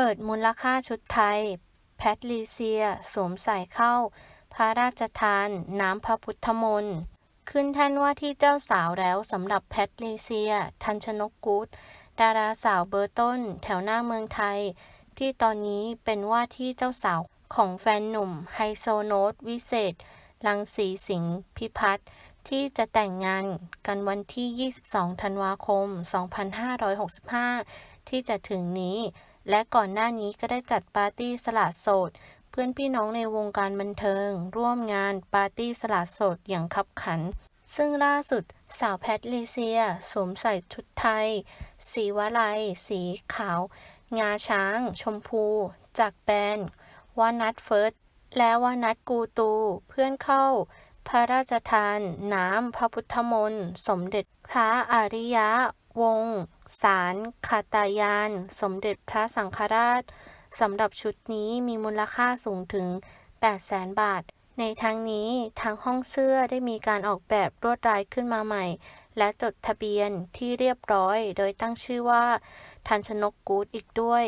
เปิดมูลค่าชุดไทย แพทริเซีย สวมใส่เข้า พระราชทาน น้ำพระพุทธมนต์ ขึ้นแท่นว่าที่เจ้าสาวแล้วสำหรับแพทริเซีย ทันชนกกูดดาราสาวเบอร์ต้น แถวหน้าเมืองไทย ที่ตอนนี้เป็นว่าที่เจ้าสาวของแฟนหนุ่ม ไฮโซโนตวิเศษ ลังสีสิงห์พิพัฒน์ที่จะแต่งงานกันวันที่ 22 ธันวาคม 2565 ที่จะถึงนี้ และก่อนหน้านี้ก็ได้จัดปาร์ตี้สละโสด เพื่อนพี่น้องในวงการบันเทิง ร่วมงานปาร์ตี้สละโสดอย่างคับขัน ซึ่งล่าสุดสาวแพทริเซีย สวมใส่ชุดไทย สีวลัยสีขาว งาช้าง ชมพู จากแบรนด์วานัทเฟิร์สและวานัทกูตู เพื่อนเข้า พระราชทาน น้ำพระพุทธมนต์ สมเด็จพระอริย วงศ์สารคาตายาน สมเด็จพระสังฆราชสำหรับชุดนี้มีมูลค่าสูงถึง 800,000 บาท ในทั้งนี้ทางห้องเสื้อได้มีการออกแบบลวดลายขึ้นมาใหม่ และจดทะเบียนที่เรียบร้อย โดยตั้งชื่อว่า ทันชนกกูดอีกด้วย